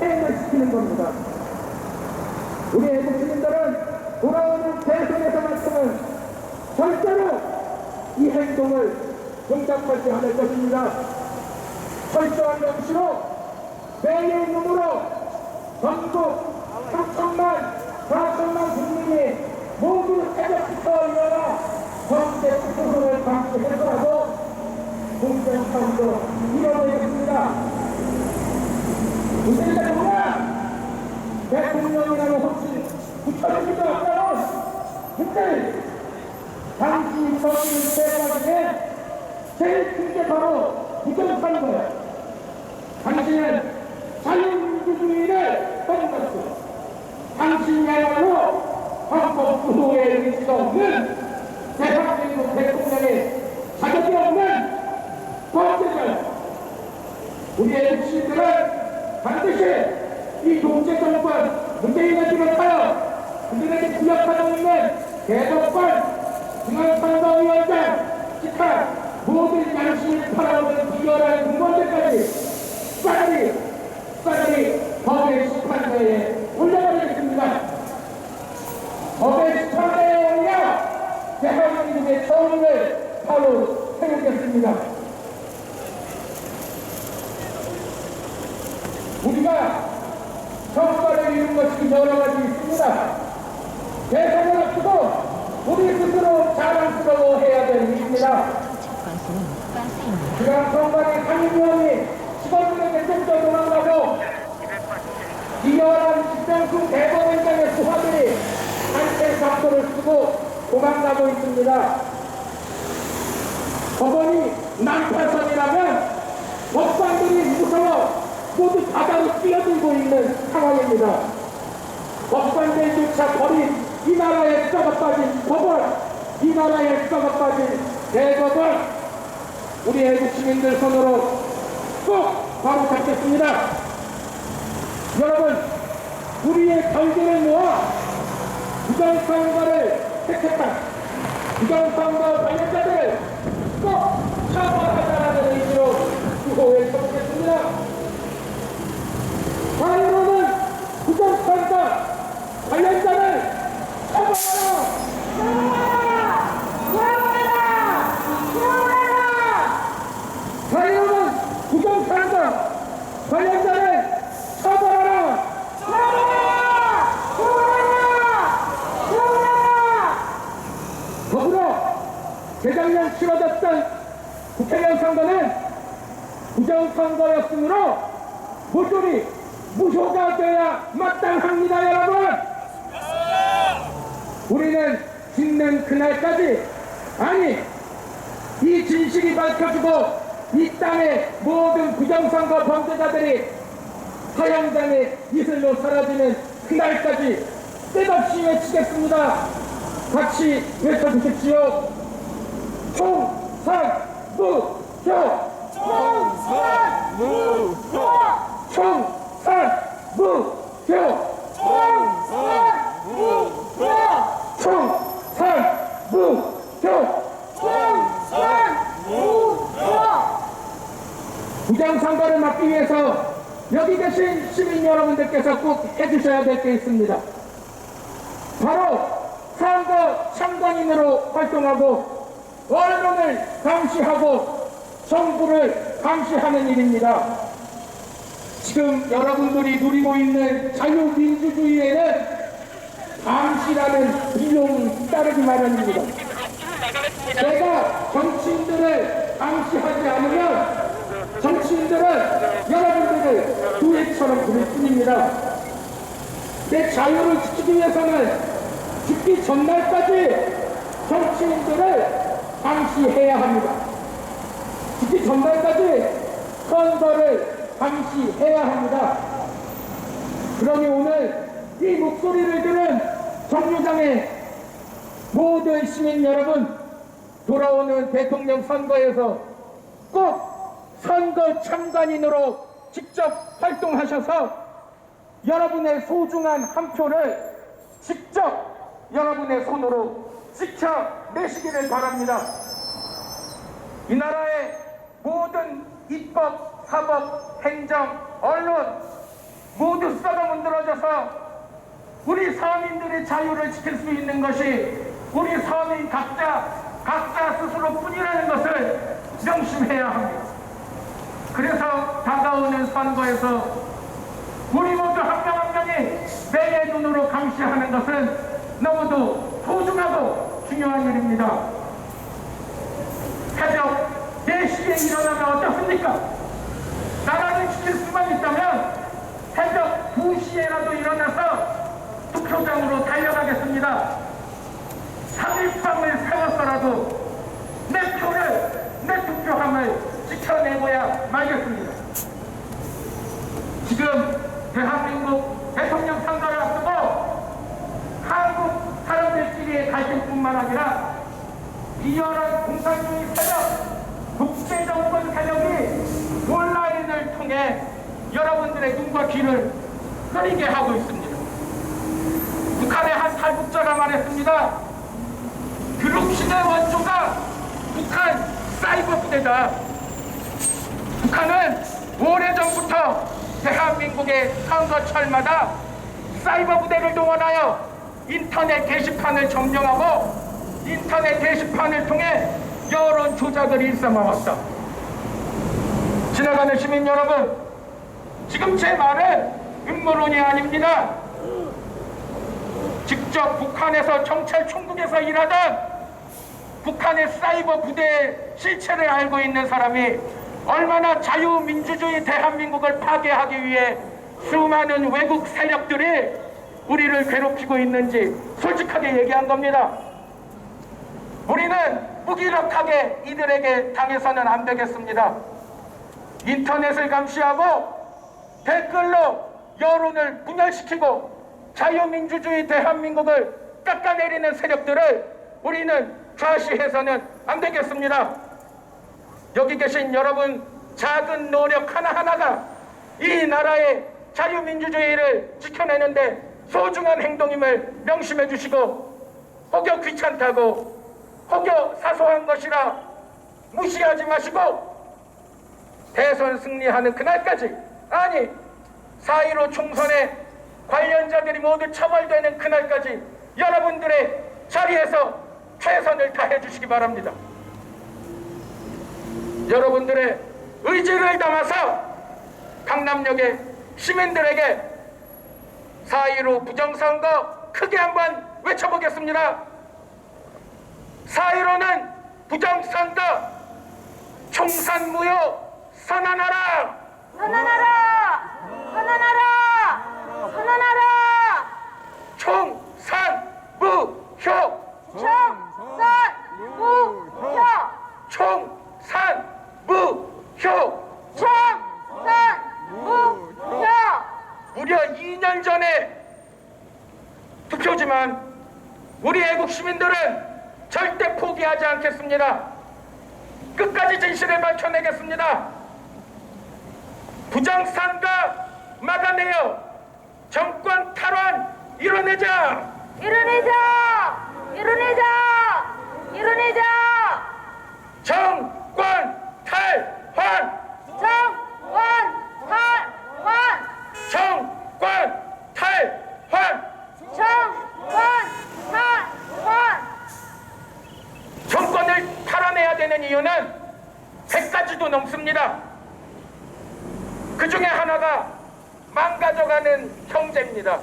해결시키는 겁니다. 우리 애국 주민들은 돌아오는 대선에서만큼은 절대로 이 행동을 용납하지 않을 것입니다. 철저한 명시로 매일 눈으로 전국 3천만, 4천만 국민이 모두 새벽부터 일어나 정대 투표를 방치해서라도 공정성도 이뤄내겠습니다. 문재인 정부가 대통령이라는 혹시 붙여주지도 않다는 문재인 당시 정치 세가 중에 제일 큰 게 바로 부정선거예요. 당신은 자유민주주의를 떠났고 당신이야말로 헌법 구호의 의지가 없는 대한민국 대통령의 자격이 없는 범죄자. 우리의 시민들은 반드시 이 독재 정권 문재인을 비롯하여 그들에게 구역하고 있는 대법관 중앙선거위원장 기타 모든 양심을 팔아오는 비열한 공무원들까지 싸그리 싸그리 법의 심판대에 올려버리겠습니다. 법의 심판대에 올려 대한민국의 정의를 바로 세우겠습니다. 우리가 성과를 이룬 것이 여러 가지 있습니다. 대선을 앞두고 우리 스스로 자랑스러워 해야 될 일입니다. 지난 성관의 상임위원이 시범군의 대통령 도망가고 기여한 집정수 대법원장의 수사들이 한채 각도를 쓰고 도망가고 있습니다. 법원이 난파선이라면 법관들이 무서워 모두 바다로 뛰어들고 있는 상황입니다. 법관들조차 버린 이 나라에 썩어 빠진 법원, 이 나라에 썩어 빠진 대법원, 우리 애국 시민들 손으로 꼭 바로 잡겠습니다. 여러분, 우리의 결계를 모아 부정선거를 택했다. 부정선거 관련자들을 꼭 처벌하자는 의지로 구호에 서보겠습니다. 과연은 부정선거 관련자를 처벌하라! 과연은 부정선거 관련자를 처벌하라! 더불어 재작년 치러졌던 국회의원 선거는 부정선거였으므로 모조리 무효가 돼야 마땅합니다 여러분 우리는 짓는 그날까지 아니 이 진실이 밝혀지고 이 땅의 모든 부정선거 범죄자들이 사형장의 이슬로 사라지는 그날까지 끝없이 외치겠습니다. 같이 외쳐주십시오. 총선무효 총선무효 총선무효 부정선거를 막기 위해서 여기 계신 시민 여러분들께서 꼭 해주셔야 될 게 있습니다. 바로 선거 참관인으로 활동하고 언론을 감시하고 정부를 감시하는 일입니다. 지금 여러분들이 누리고 있는 자유민주주의에는 감시라는 비용이 따르기 마련입니다. 내가 정치인들을 감시하지 않으면 정치인들은 여러분들을 두해처럼 부를 뿐입니다. 내 자유를 지키기 위해서는 죽기 전날까지 정치인들을 감시해야 합니다. 죽기 전날까지 선거를 감시해야 합니다. 그러니 오늘 이 목소리를 들은 정류장의 모든 시민 여러분, 돌아오는 대통령 선거에서 꼭 선거 참관인으로 직접 활동하셔서 여러분의 소중한 한 표를 직접 여러분의 손으로 지켜내시기를 바랍니다. 이 나라의 모든 입법, 사법, 행정, 언론 모두 썩어 문드러져서 우리 서민들의 자유를 지킬 수 있는 것이 우리 서민 각자 각자 스스로 뿐이라는 것을 명심해야 합니다. 그래서 다가오는 선거에서 우리 모두 한 명 한 명이 매의 눈으로 감시하는 것은 너무도 소중하고 중요한 일입니다. 새벽 4시에 일어나면 어떻습니까? 나라를 지킬 수만 있다면 새벽 2시에라도 일어나서 투표장으로 달려가겠습니다. 3일 밤을 새웠더라도 내 표를, 내 투표함을 지켜내고야 말겠습니다. 지금 대한민국 대통령 선거를 앞두고 한국 사람들끼리의 갈등뿐만 아니라 이열한 공산주의 세력, 국제정권 세력이 온라인을 통해 여러분들의 눈과 귀를 흐리게 하고 있습니다. 북한의 한 탈북자가 말했습니다. 교육시대 원조가 북한 사이버 부대다. 북한은 오래전부터 대한민국의 선거철마다 사이버 부대를 동원하여 인터넷 게시판을 점령하고 인터넷 게시판을 통해 여론 조작을 일삼아왔다. 지나가는 시민 여러분, 지금 제 말은 음모론이 아닙니다. 직접 북한에서 정찰 총국에서 일하던 북한의 사이버 부대의 실체를 알고 있는 사람이 얼마나 자유민주주의 대한민국을 파괴하기 위해 수많은 외국 세력들이 우리를 괴롭히고 있는지 솔직하게 얘기한 겁니다. 우리는 무기력하게 이들에게 당해서는 안 되겠습니다. 인터넷을 감시하고 댓글로 여론을 분열시키고 자유민주주의 대한민국을 깎아내리는 세력들을 우리는 좌시해서는 안 되겠습니다. 여기 계신 여러분 작은 노력 하나하나가 이 나라의 자유민주주의를 지켜내는데 소중한 행동임을 명심해 주시고 혹여 귀찮다고 혹여 사소한 것이라 무시하지 마시고 대선 승리하는 그날까지 아니 4.15 총선에 관련자들이 모두 처벌되는 그날까지 여러분들의 자리에서 최선을 다해 주시기 바랍니다. 여러분들의 의지를 담아서 강남역의 시민들에게 4.15 부정선거 크게 한번 외쳐보겠습니다. 4.15는 부정선거 선언하라! 선언하라! 선언하라! 선언하라! 총산무효! 총선 무효! 총산무효! 총선 무효! 무려 2년 전에 투표지만 우리 애국 시민들은 절대 포기하지 않겠습니다. 끝까지 진실을 밝혀내겠습니다. 부정선거 막아내요. 정권 탈환 이뤄내자. 이뤄내자! 이뤄내자! 이뤄내자! 정권 탈환. 정권 탈환! 정권 탈환. 정권 탈환! 정권을 탈환해야 되는 이유는 100가지도 넘습니다. 그 중에 하나가 망가져가는 형제입니다.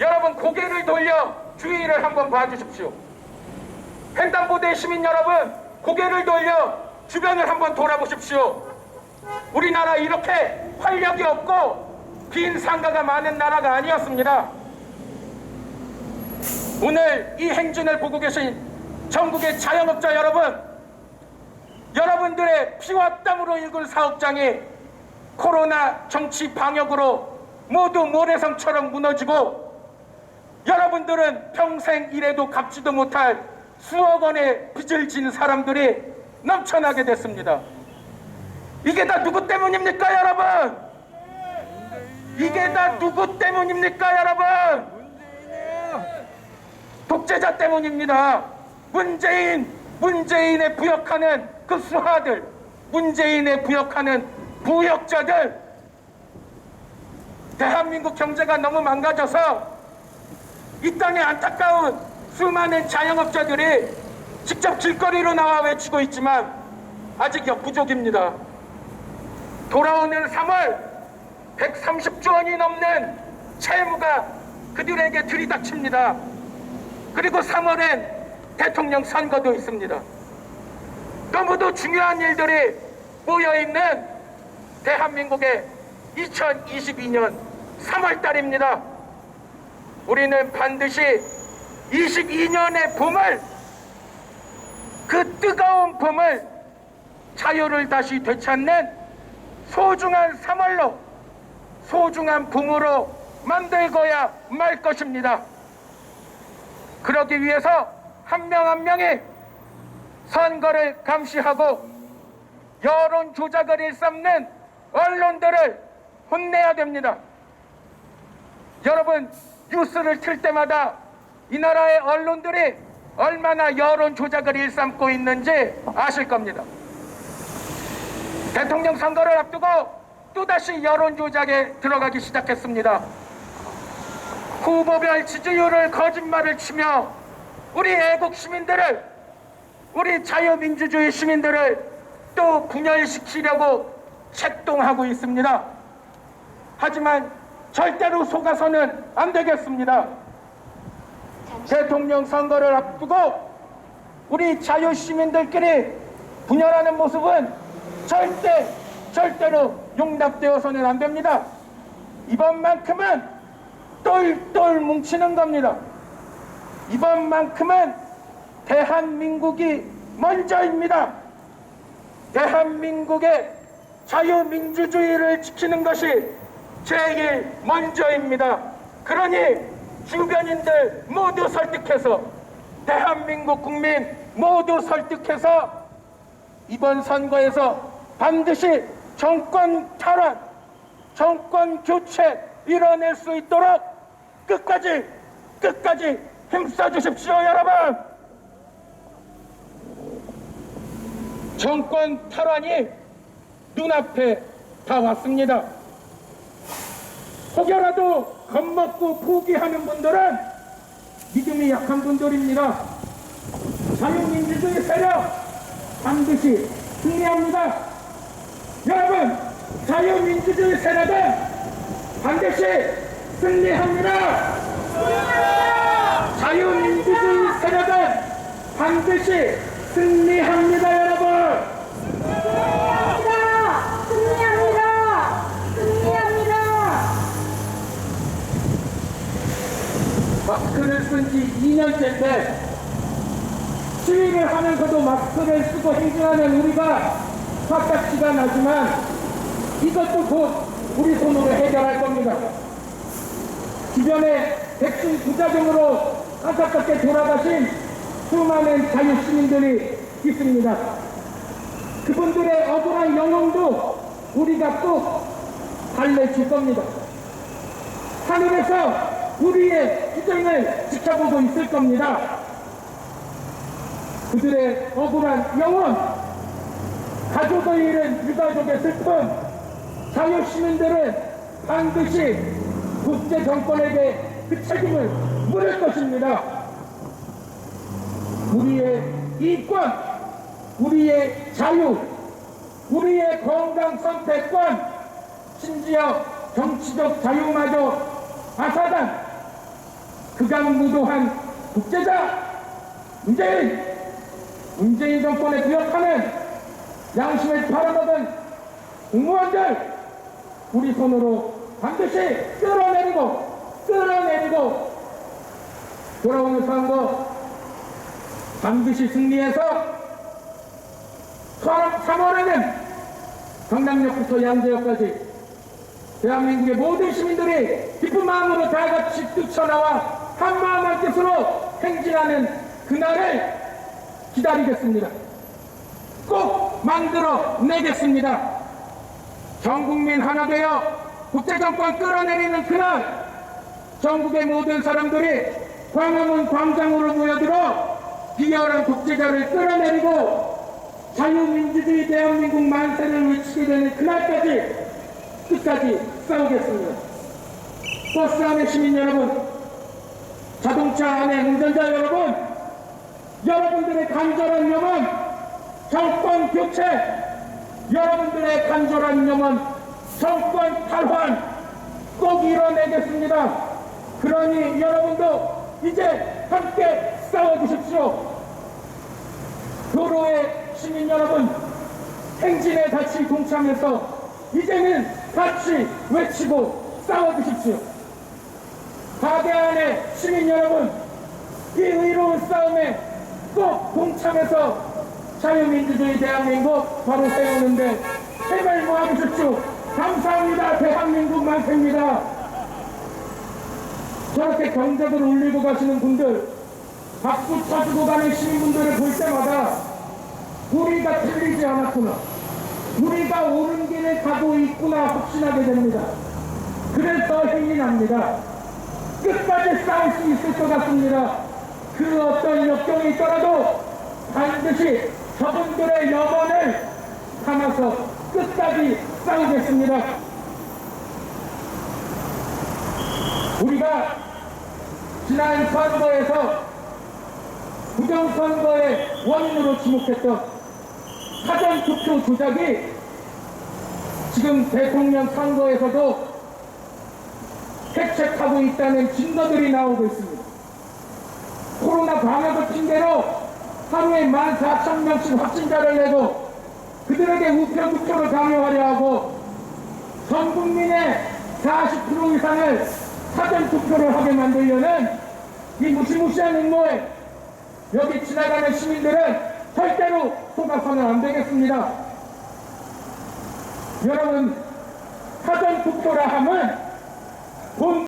여러분 고개를 돌려 주위를 한번 봐주십시오. 횡단보도의 시민 여러분 고개를 돌려 주변을 한번 돌아보십시오. 우리나라 이렇게 활력이 없고 빈 상가가 많은 나라가 아니었습니다. 오늘 이 행진을 보고 계신 전국의 자영업자 여러분, 여러분들의 피와 땀으로 일군 사업장이 코로나 정치 방역으로 모두 모래성처럼 무너지고 여러분들은 평생 일해도 갚지도 못할 수억 원의 빚을 진 사람들이 넘쳐나게 됐습니다. 이게 다 누구 때문입니까, 여러분? 이게 다 누구 때문입니까, 여러분? 독재자 때문입니다. 문재인, 문재인의 부역하는 그 수하들, 문재인의 부역하는 부역자들, 대한민국 경제가 너무 망가져서 이 땅에 안타까운 수많은 자영업자들이 직접 길거리로 나와 외치고 있지만 아직 역부족입니다. 돌아오는 3월 130조 원이 넘는 채무가 그들에게 들이닥칩니다. 그리고 3월엔 대통령 선거도 있습니다. 너무도 중요한 일들이 모여 있는 대한민국의 2022년 3월 달입니다. 우리는 반드시 22년의 봄을 그 뜨거운 봄을 자유를 다시 되찾는 소중한 3월로 소중한 봄으로 만들고야 말 것입니다. 그러기 위해서 한 명 한 명이 선거를 감시하고 여론 조작을 일삼는 언론들을 혼내야 됩니다. 여러분 뉴스를 틀 때마다 이 나라의 언론들이 얼마나 여론 조작을 일삼고 있는지 아실 겁니다. 대통령 선거를 앞두고 또다시 여론 조작에 들어가기 시작했습니다. 후보별 지지율을 거짓말을 치며 우리 애국 시민들을 우리 자유민주주의 시민들을 또 분열시키려고 책동하고 있습니다. 하지만 절대로 속아서는 안 되겠습니다. 대통령 선거를 앞두고 우리 자유 시민들끼리 분열하는 모습은 절대 절대로 용납되어서는 안 됩니다. 이번만큼은 똘똘 뭉치는 겁니다. 이번만큼은 대한민국이 먼저입니다. 대한민국의 자유민주주의를 지키는 것이 제일 먼저입니다. 그러니 주변인들 모두 설득해서 대한민국 국민 모두 설득해서 이번 선거에서 반드시 정권 탈환, 정권 교체 이뤄낼 수 있도록 끝까지 끝까지 힘써 주십시오, 여러분. 정권 탈환이 눈앞에 다 왔습니다. 혹여라도 겁먹고 포기하는 분들은 믿음이 약한 분들입니다. 자유민주주의 세력 반드시 승리합니다. 여러분, 자유민주주의 세력은 반드시 승리합니다. 자유민주주의 세력은 반드시 승리합니다, 여러분. 승리합니다. 승리합니다. 승리합니다. 마스크를 쓴지 2년째인데 시위를 하면서도 마스크를 쓰고 행진하는 우리가 화딱지가 나지만 이것도 곧 우리 손으로 해결할 겁니다. 주변에 백신 부작용으로 안타깝게 돌아가신 수많은 자유 시민들이 있습니다. 그분들의 억울한 영혼도 우리가 꼭 달래줄 겁니다. 하늘에서 우리의 희생을 지켜보고 있을 겁니다. 그들의 억울한 영혼, 가족을 잃은 유가족의 슬픔, 자유 시민들은 반드시 국제 정권에게 그 책임을 물을 것입니다. 우리의 이권, 우리의 자유, 우리의 건강 선택권, 심지어 정치적 자유마저 아사단, 극악무도한 국제자, 문재인, 문재인 정권에 부역하는 양심을 팔아먹은 공무원들, 우리 손으로 반드시 끌어내리고, 끌어내리고, 돌아오는 선거 반드시 승리해서 3월에는 강남역부터 양재역까지 대한민국의 모든 시민들이 기쁜 마음으로 다 같이 뛰쳐나와 한 마음 한 뜻으로 행진하는 그날을 기다리겠습니다. 꼭 만들어 내겠습니다. 전 국민 하나 되어 국제정권 끌어내리는 그날 전국의 모든 사람들이 광화문 광장으로 모여들어 비열한 독재자를 끌어내리고 자유민주주의 대한민국 만세를 외치게 되는 그날까지 끝까지 싸우겠습니다. 버스 안의 시민 여러분, 자동차 안의 운전자 여러분, 여러분들의 간절한 염원, 정권 교체, 여러분들의 간절한 염원, 정권 탈환 꼭 이뤄내겠습니다. 그러니 여러분도 이제 함께 싸워주십시오. 도로의 시민 여러분, 행진에 같이 동참해서 이제는 같이 외치고 싸워주십시오. 가게 안의 시민 여러분, 이 의로운 싸움에 꼭 동참해서 자유민주주의 대한민국 바로 세우는데 힘을 모아주십시오. 감사합니다. 대한민국 만세입니다. 저렇게 경적을 울리고 가시는 분들, 박수 쳐주고 가는 시민분들을 볼 때마다 우리가 틀리지 않았구나. 우리가 옳은 길을 가고 있구나 확신하게 됩니다. 그래서 힘이 납니다. 끝까지 싸울 수 있을 것 같습니다. 그 어떤 역경이 있더라도 반드시 저분들의 염원을 담아서 끝까지 싸우겠습니다. 우리가 지난 선거에서 부정선거의 원인으로 지목했던 사전투표 조작이 지금 대통령 선거에서도 핵책하고 있다는 증거들이 나오고 있습니다. 코로나 방역을 핑계로 하루에 14,000명씩 확진자를 내고 그들에게 우편투표를 강요하려 하고 전 국민의 40% 이상을 사전 투표를 하게 만들려는 이 무시무시한 음모에 여기 지나가는 시민들은 절대로 속아서는 안 되겠습니다. 여러분, 사전 투표라 함은 본